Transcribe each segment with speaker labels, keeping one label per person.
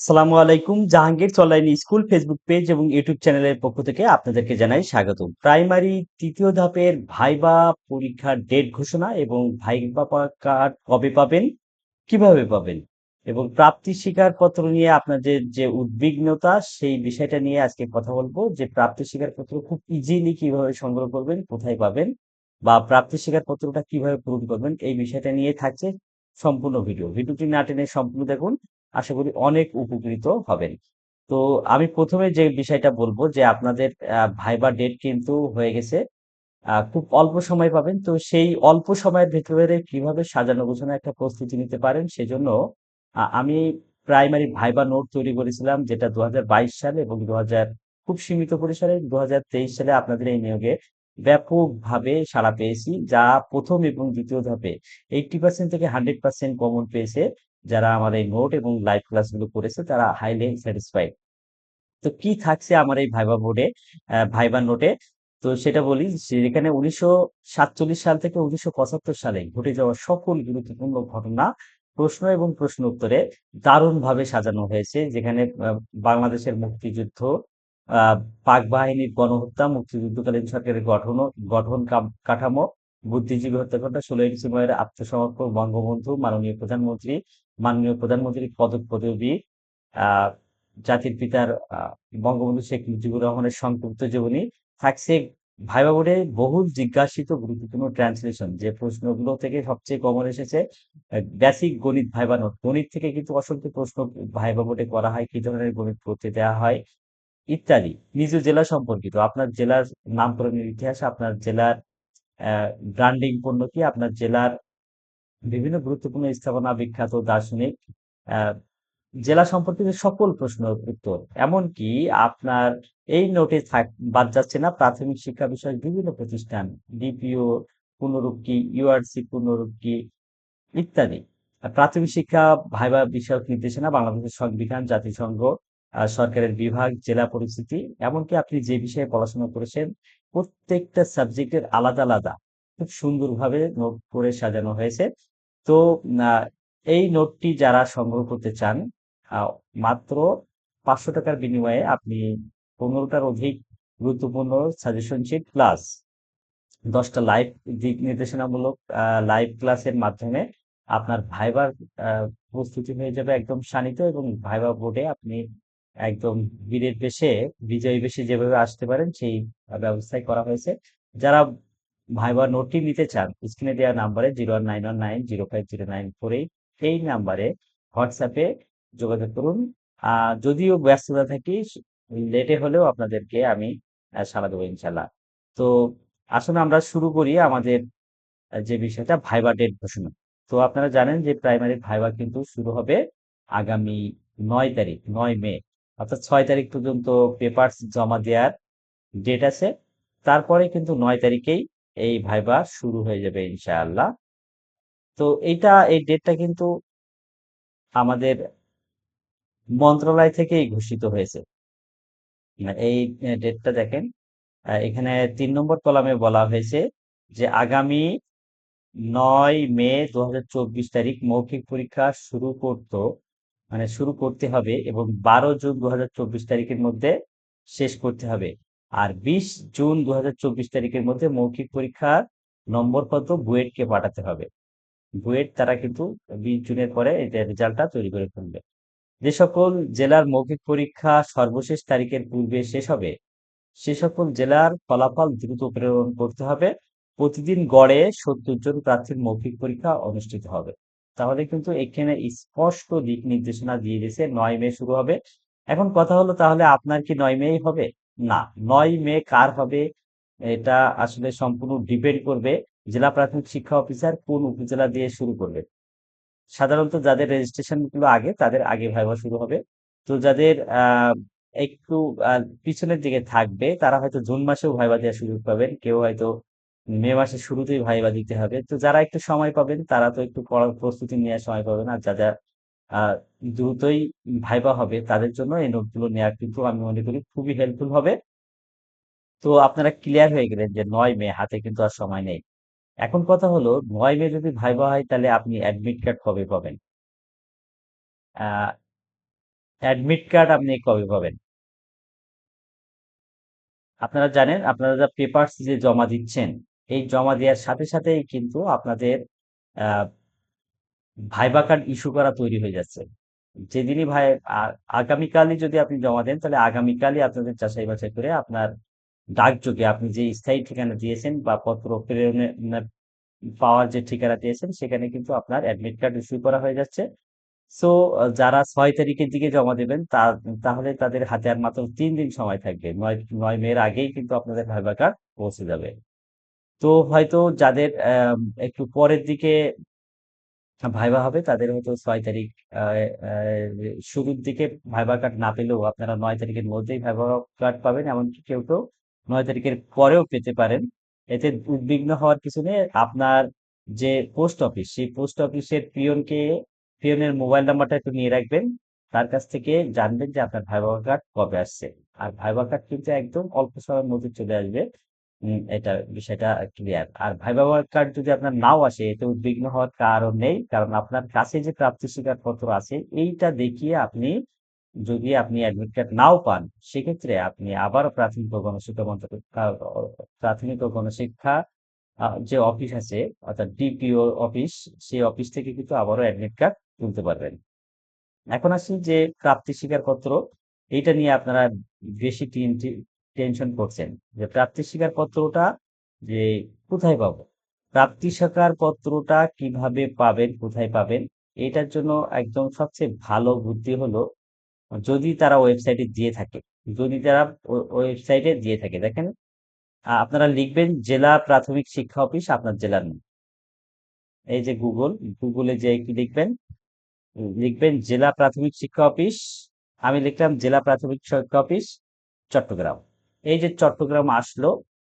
Speaker 1: আসসালামু আলাইকুম, Jahangir online school Facebook page এবং ইউটিউব চ্যানেলের পক্ষ থেকে আপনাদেরকে জানাই স্বাগত প্রাইমারি তৃতীয় ধাপের ভাইবা পরীক্ষার ডেট ঘোষণা এবং ভাইবা কার্ড কবে পাবেন, কীভাবে পাবেন এবং প্রাপ্তি স্বীকারপত্র নিয়ে আপনাদের যে উদ্বিগ্নতা সেই বিষয়টা নিয়ে আজকে কথা বলব। যে প্রাপ্তি স্বীকারপত্র খুব ইজিলি কীভাবে সংগ্রহ করবেন, কোথায় পাবেন বা প্রাপ্তি স্বীকারপত্রটা কীভাবে পূরণ করবেন, এই বিষয়টা নিয়ে থাকছে সম্পূর্ণ ভিডিও। ভিডিওটি না টেনে সম্পূর্ণ দেখুন। আশা করি অনেক উপকৃত হবেন। তো আমি প্রথমে যে বিষয়টা বলব যে আপনাদের ভাইবা ডেট কিন্তু হয়ে গেছে খুব অল্প সময় পাবেন। তো সেই অল্প সময়ের ভেতরে কীভাবে সাজানো গোছানো একটা প্রস্তুতি নিতে পারেন সেজন্য আমি প্রাইমারি ভাইবা নোট তৈরি করেছিলাম যেটা দু হাজার বাইশ সালে এবং দু হাজার খুব সীমিত পরিসরে দু হাজার তেইশ সালে আপনাদের এই নিয়োগে ব্যাপকভাবে সাড়া পেয়েছি, যা প্রথম এবং দ্বিতীয় ধাপে এইটটি পার্সেন্ট থেকে হান্ড্রেড পার্সেন্ট কমন পেয়েছে। যারা আমার এই নোট এবং লাইভ ক্লাসগুলো করেছে, তারা হাইলি স্যাটিসফাইড তো কি থাকছে আমার এই ভাইবা বোর্ডে ভাইবা নোটে তো সেটা বলি যেখানে উনিশশো সাতচল্লিশ সাল থেকে উনিশশো পঁচাত্তর সালে ঘটে যাওয়া সকল গুরুত্বপূর্ণ ঘটনা, প্রশ্ন এবং প্রশ্ন উত্তরে দারুণভাবে সাজানো হয়েছে, যেখানে বাংলাদেশের মুক্তিযুদ্ধ পাক বাহিনীর গণহত্যা, মুক্তিযুদ্ধকালীন সরকারের গঠন গঠন কাঠামো, বুদ্ধিজীবী হত্যাকাণ্ড ষোলোই ডিসেম্বরের আত্মসমর্পণ, বঙ্গবন্ধু, মাননীয় প্রধানমন্ত্রী মাননীয় প্রধানমন্ত্রীর পদক পদবী জাতির পিতার বঙ্গবন্ধু শেখ মুজিবুর রহমানের সংক্ষিপ্ত জীবনী, থাকছে ভাইবা বোর্ডে জিজ্ঞাসিত গুরুত্বপূর্ণ ট্রান্সলেশন। যে প্রশ্নগুলো থেকে সবচেয়ে কমন এসেছে বেসিক গণিত ভাইবা নোট। গণিত থেকে কিন্তু অসংখ্য প্রশ্ন ভাইবা বোর্ডে করা হয়, কি ধরনের গণিত করতে দেওয়া হয়, ইত্যাদি। নিজ জেলা সম্পর্কিত, আপনার জেলার নামকরণের ইতিহাস, আপনার জেলার ব্র্যান্ডিং পণ্য কি, আপনার জেলার বিভিন্ন গুরুত্বপূর্ণ স্থাপনা বিখ্যাত দার্শনিক জেলা সম্পর্কিত সকল প্রশ্নের উত্তর, এমনকি আপনার এই নোটে থাক, বাদ যাচ্ছে না, প্রাথমিক শিক্ষা বিষয়ক বিভিন্ন প্রতিষ্ঠান ডিপিও পুনরূপ কি ইউআরসি পুনরূপ কি, ইত্যাদি। প্রাথমিক শিক্ষা ভাইবা বিষয়ক নির্দেশনা, বাংলাদেশের সংবিধান, জাতিসংঘ সরকারের বিভাগ, জেলা পরিস্থিতি, এমনকি আপনি যে বিষয়ে পড়াশোনা করেছেন, প্রত্যেকটা সাবজেক্টের আলাদা আলাদা। খুব সুন্দরভাবে নোট করে সাজানো হয়েছে। তো এই নোটটি যারা সংগ্রহ করতে চান মাত্র পাঁচশো টাকার বিনিময়ে আপনি পনেরোটার অধিক গুরুত্বপূর্ণ সাজেশন শিট প্লাস দশটা লাইভ দিক নির্দেশনামূলক লাইভ ক্লাসের মাধ্যমে আপনার ভাইবার প্রস্তুতি হয়ে যাবে একদম শানিত এবং ভাইবা বোর্ডে আপনি একদম বীরের বেশে, বিজয়ী বেশে যেভাবে আসতে পারেন, সেই ব্যবস্থাই করা হয়েছে। যারা ভাইবা নোটটি নিতে চান স্ক্রিনে দেওয়া নাম্বারে zero one nine one nine zero five zero nine four eight এই নাম্বারে হোয়াটসঅ্যাপে যোগাযোগ করুন। যদিও ব্যস্ততা থাকি লেটে হলেও আপনাদেরকে আমি সাড়া দেবো ইনশাল্লাহ তো আসুন আমরা শুরু করি আমাদের যে বিষয়টা ভাইবা ডেট ঘোষণা। তো আপনারা জানেন যে প্রাইমারি ভাইবা কিন্তু শুরু হবে আগামী নয় তারিখ, নয় মে। অর্থাৎ ছয় তারিখ পর্যন্ত পেপারস জমা দেওয়ার ডেট আছে। তারপরে কিন্তু নয় তারিখেই এই ভাইবা শুরু হয়ে যাবে ইনশাআল্লাহ। তো এইটা, এই ডেটটা কিন্তু আমাদের মন্ত্রণালয় থেকেই ঘোষিত হয়েছে। এই ডেটটা দেখেন এখানে তিন নম্বর কলামে বলা হয়েছে যে আগামী নয় মে দু হাজার চব্বিশ তারিখ মৌখিক পরীক্ষা শুরু করত মানে শুরু করতে হবে এবং বারো জুন দু হাজার চব্বিশ তারিখের মধ্যে শেষ করতে হবে। আর বিশ জুন দু হাজার চব্বিশ তারিখের মধ্যে মৌখিক পরীক্ষার নম্বর নম্বরপত্র বুয়েটকে পাঠাতে হবে। বুয়েট তারা কিন্তু বিশ জুনের পরে এটা রেজাল্টটা তৈরি করে ফেলবে। যে সকল জেলার মৌখিক পরীক্ষা সর্বশেষ তারিখের পূর্বে শেষ হবে, সে সকল জেলার ফলাফল দ্রুত প্রেরণ করতে হবে। প্রতিদিন গড়ে সত্তর জন প্রার্থীর মৌখিক পরীক্ষা অনুষ্ঠিত হবে। তাহলে কিন্তু এখানে স্পষ্ট দিক নির্দেশনা দিয়ে দিয়েছে, নয় মে শুরু হবে। এখন কথা হলো তাহলে আপনার কি নয় মেই হবে? না, নয় মে কার হবে এটা আসলে সম্পূর্ণ ডিপেন্ড করবে জেলা প্রাথমিক শিক্ষা অফিসার কোন উপজেলা দিয়ে শুরু করবে। সাধারণত যাদের রেজিস্ট্রেশনগুলো আগে, তাদের আগে ভাইবা শুরু হবে। তো যাদের একটু পিছনের দিকে থাকবে, তারা হয়তো জুন মাসেও ভাইবা দেওয়ার সুযোগ পাবেন। কেউ হয়তো মে মাসের শুরুতেই ভাইবা দিতে হবে। তো যারা একটু সময় পাবেন, তারা তো একটু প্রস্তুতি নেওয়ার সময় পাবেন। আর যারা আহ, দ্রুতই ভাইবা হবে তাদের জন্য এই নোটগুলো নেওয়া কিন্তু আমি মনে করি খুবই হেল্পফুল হবে। তো আপনারা ক্লিয়ার হয়ে গেলেন যে নয় মে হাতে কিন্তু আর সময় নেই। এখন কথা হলো, নয় মে যদি ভাইবা হয় তাহলে আপনি অ্যাডমিট কার্ড কবে পাবেন? আহ অ্যাডমিট কার্ড আপনি কবে পাবেন? আপনারা জানেন, আপনারা যা পেপারস যে জমা দিচ্ছেন, এই জমা দেওয়ার সাথে সাথেই কিন্তু আপনাদের ভাইবা কার্ড ইস্যু করা তৈরি হয়ে যাচ্ছে। যেদিনই ভাই আগামীকালই যদি আপনি জমা দেন, তাহলে আগামীকালই আপনাদের যাচাই বাছাই করে আপনার ডাকযোগে আপনি যে স্থায়ী ঠিকানা দিয়েছেন বা পত্র প্রেরণে মানে পাওয়ার যে ঠিকানা দিয়েছেন, সেখানে কিন্তু আপনার অ্যাডমিট কার্ড ইস্যু করা হয়ে যাচ্ছে। সো যারা ছয় তারিখের দিকে জমা দেবেন, তা, তাহলে তাদের হাতে আর মাত্র তিন দিন সময় থাকবে। নয় নয় মের আগেই কিন্তু আপনাদের ভাইবা কার্ড পৌঁছে যাবে। তো হয়তো যাদের একটু পরের দিকে ভাইবা হবে, তাদের হয়তো ছয় তারিখ শুরুর দিকে ভাইবা কার্ড না পেলেও আপনারা নয় তারিখের মধ্যেই ভাইবা কার্ড পাবেন, এমনকি কেউ কেউ নয় তারিখের পরেও পেতে পারেন। এতে উদ্বিগ্ন হওয়ার কিছু নেই। আপনার যে পোস্ট অফিস, সেই পোস্ট অফিসের পিয়নকে, পিয়নের মোবাইল নাম্বারটা একটু নিয়ে রাখবেন। তার কাছ থেকে জানবেন যে আপনার ভাইবা কার্ড কবে আসছে। আর ভাইবা কার্ড কিন্তু একদম অল্প সময়ের মধ্যে চলে আসবে। এটা বিষয়টা ক্লিয়ার আর ভাইবা কার্ড যদি আপনার নাও আসে, এতে উদ্বিগ্ন হওয়ার কারণ নেই। কারণ আপনার কাছে যে প্রাপ্তি স্বীকারপত্র আছে, এইটা দেখিয়ে আপনি যদি আপনি অ্যাডমিট কার্ড নাও পান, সেক্ষেত্রে আপনি আবারও প্রাথমিক ও গণশিক্ষা প্রাথমিক ও গণশিক্ষা যে অফিস আছে, অর্থাৎ ডিপিও অফিস সেই অফিস থেকে কিন্তু আবারও অ্যাডমিট কার্ড তুলতে পারবেন। এখন আসি যে প্রাপ্তি স্বীকারপত্র, এইটা নিয়ে আপনারা বেশি টেনশন করছেন যে প্রাপ্তি স্বীকার পত্রটা যে কোথায় পাবো? প্রাপ্তি স্বীকার পত্রটা কীভাবে পাবেন, কোথায় পাবেন? এটার জন্য একদম সবচেয়ে ভালো বুদ্ধি হলো যদি তারা ওয়েবসাইটে দিয়ে থাকে, যদি তারা ওয়েবসাইটে দিয়ে থাকে। দেখেন আপনারা লিখবেন জেলা প্রাথমিক শিক্ষা অফিস আপনার জেলার নাম। এই যে গুগল, গুগলে যে কি লিখবেন? লিখবেন জেলা প্রাথমিক শিক্ষা অফিস, আমি লিখলাম জেলা প্রাথমিক শিক্ষা অফিস, চট্টগ্রাম। এই যে চট্টগ্রাম আসলো,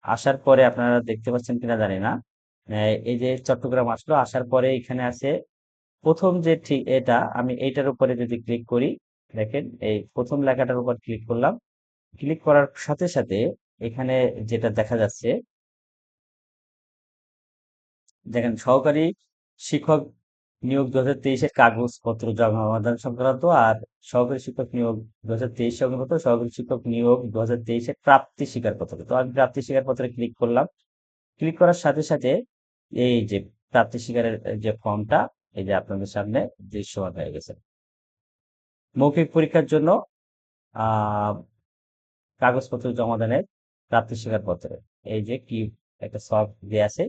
Speaker 1: আসার পরে আপনারা দেখতে পাচ্ছেন কিনা জানি না। এই যে চট্টগ্রাম আসলো, আসার পরে এখানে আছে প্রথম যে ঠিক এটা, আমি এইটার উপরে যদি ক্লিক করি, দেখেন এই প্রথম লেখাটার উপর ক্লিক করলাম। ক্লিক করার সাথে সাথে এখানে যেটা দেখা যাচ্ছে, দেখেন সহকারী শিক্ষক নিয়োগ দু হাজার তেইশের কাগজপত্র জমা সংক্রান্ত আর সহকারী শিক্ষক নিয়োগ দু হাজার তেইশ সংক্রান্ত, সহকারী শিক্ষক নিয়োগ দু হাজার তেইশের প্রাপ্তি স্বীকারপত্র। তো আমি প্রাপ্তি স্বীকারপত্রে ক্লিক করলাম। ক্লিক করার সাথে সাথে এই যে প্রাপ্তি স্বীকারের যে ফর্মটা, এই যে আপনাদের সামনে দৃশ্যমান হয়ে গেছে। মৌখিক পরীক্ষার জন্য কাগজপত্র জমা দানের প্রাপ্তি স্বীকারপত্র। এই যে কি একটা সফট দিয়ে আছে।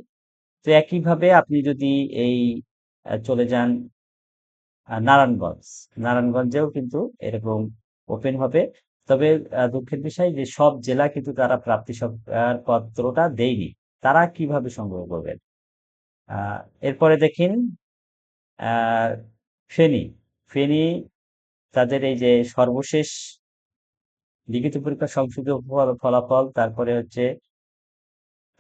Speaker 1: তো একইভাবে আপনি যদি এই চলে যান নারায়ণগঞ্জ। নারায়ণগঞ্জেও কিন্তু এরকম ওপেন হবে। তবে দুঃখের বিষয় যে সব জেলা কিন্তু তারা প্রাপ্তি পত্রটা দেয়নি। তারা কীভাবে সংগ্রহ করবেন? এরপরে দেখেন ফেনী। ফেনী তাদের এই যে সর্বশেষ লিখিত পরীক্ষা সংশোধিত ফলাফল, তারপরে হচ্ছে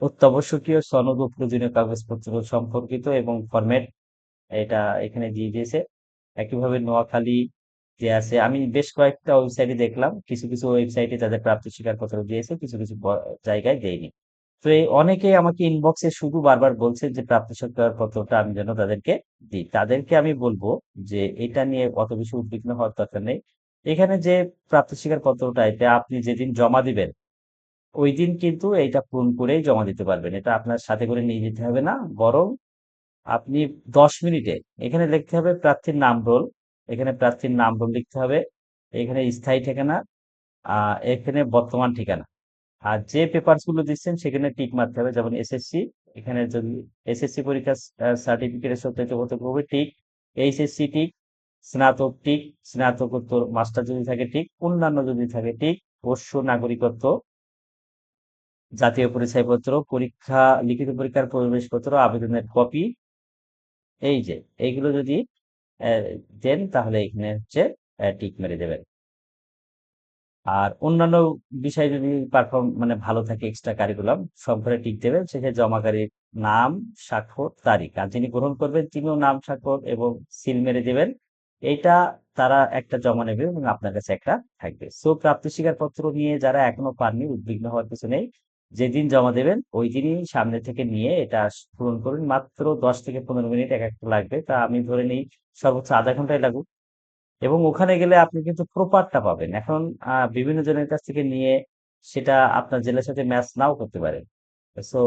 Speaker 1: অত্যাবশ্যকীয় সনদ ও প্রয়োজনীয় কাগজপত্র সম্পর্কিত এবং ফরম্যাট এটা এখানে দিয়ে দিয়েছে। একইভাবে নোয়াখালী যে আছে, আমি বেশ কয়েকটা ওয়েবসাইটে দেখলাম, কিছু কিছু ওয়েবসাইটে তাদের প্রাপ্তি স্বীকারপত্র দিয়েছে, কিছু কিছু জায়গায় দেয়নি। তো এই অনেকেই আমাকে ইনবক্সে শুধু বারবার বলছে যে প্রাপ্তি স্বীকারপত্রটা আমি যেন তাদেরকে দিই। তাদেরকে আমি বলব যে এটা নিয়ে অত বেশি উদ্বিগ্ন হওয়ার দরকার নেই। এখানে যে প্রাপ্তি স্বীকারপত্রটা এটা আপনি যেদিন জমা দিবেন ওই দিন কিন্তু এইটা পূরণ করেই জমা দিতে পারবেন। এটা আপনার সাথে করে নিয়ে যেতে হবে না, বরং আপনি দশ মিনিটে, এখানে লিখতে হবে প্রার্থীর নাম রোল, এখানে প্রার্থীর নাম রোল লিখতে হবে, এখানে স্থায়ী ঠিকানা, আহ, এখানে বর্তমান ঠিকানা। আর যে পেপারসগুলো দিচ্ছেন সেখানে টিক মারতে হবে, যেমন এসএসসি এখানে যদি এসএসসি পরীক্ষা সার্টিফিকেটের সত্যায়িত হবে, টিক এইচএসসি টিক, স্নাতক টিক, স্নাতকোত্তর, মাস্টার যদি থাকে টিক, অন্যান্য যদি থাকে টিক পোষ্য নাগরিকত্ব, জাতীয় পরিচয়পত্র, পরীক্ষা, লিখিত পরীক্ষার প্রবেশপত্র, আবেদনের কপি এই যে, এইগুলো যদি দেন তাহলে এখানে হচ্ছে টিক মেরে দেবেন। আর অন্যান্য বিষয় যদি পারফর্ম মানে ভালো থাকে এক্সট্রা কারিকুলাম সব ঘরে টিক দেবেন। সেক্ষেত্রে জমাকারীর নাম, স্বাক্ষর, তারিখ। আর যিনি গ্রহণ করবেন, তিনিও নাম, স্বাক্ষর এবং সিল মেরে দেবেন। এইটা তারা একটা জমা নেবে এবং আপনার কাছে একটা থাকবে। সো প্রাপ্তি স্বীকারপত্র নিয়ে যারা এখনও পাননি, উদ্বিগ্ন হওয়ার কিছু নেই। যেদিন জমা দেবেন, ওই দিনই সামনে থেকে নিয়ে এটা পূরণ করুন। মাত্র দশ থেকে পনেরো মিনিট এক একটা লাগবে। তা আমি ধরে নিই সর্বোচ্চ আধা ঘন্টায় লাগুক। এবং ওখানে গেলে আপনি কিন্তু প্রপারটা পাবেন। এখন বিভিন্ন জনের কাছ থেকে নিয়ে সেটা আপনার জেলার সাথে ম্যাচ নাও করতে পারে সো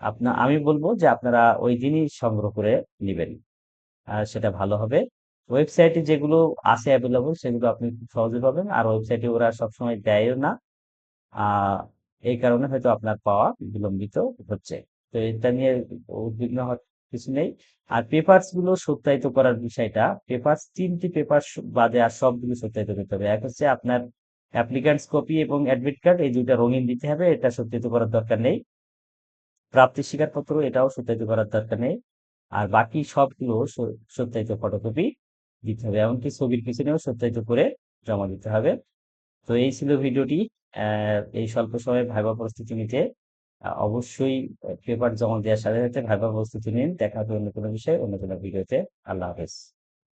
Speaker 1: আপনার আমি বলব যে আপনারা ওই দিনই সংগ্রহ করে নেবেন। সেটা ভালো হবে। ওয়েবসাইটে যেগুলো আছে অ্যাভেলেবল সেগুলো আপনি খুব সহজে পাবেন। আর ওয়েবসাইটে ওরা সবসময় দেয়ও না। এই কারণে হয়তো আপনার পাওয়া বিলম্বিত হচ্ছে। তো এটা নিয়ে উদ্বিগ্ন হওয়ার কিছু নেই। আর পেপারসগুলো সত্যায়িত করার বিষয়টা পেপারস তিনটি পেপার বাদে আর সবগুলো সত্যায়িত করতে হবে। এক হচ্ছে আপনার অ্যাপ্লিক্যান্টস কপি এবং অ্যাডমিট কার্ড এই দুইটা রঙিন দিতে হবে, এটা সত্যায়িত করার দরকার নেই। প্রাপ্তি স্বীকারপত্র, এটাও সত্যায়িত করার দরকার নেই। আর বাকি সবগুলো সত্যায়িত ফটোকপি দিতে হবে। এমনকি ছবির পিছনেও সত্যায়িত করে জমা দিতে হবে। তো এই ছিল ভিডিওটি। এই স্বল্প সময়ে ভাইবা প্রস্তুতি নিতে অবশ্যই পেপার জমা দেওয়ার সাথে সাথে ভাইবা প্রস্তুতি নিন। দেখা হবে অন্য কোনো বিষয়ে, অন্য কোনো ভিডিওতে। আল্লাহ হাফেজ।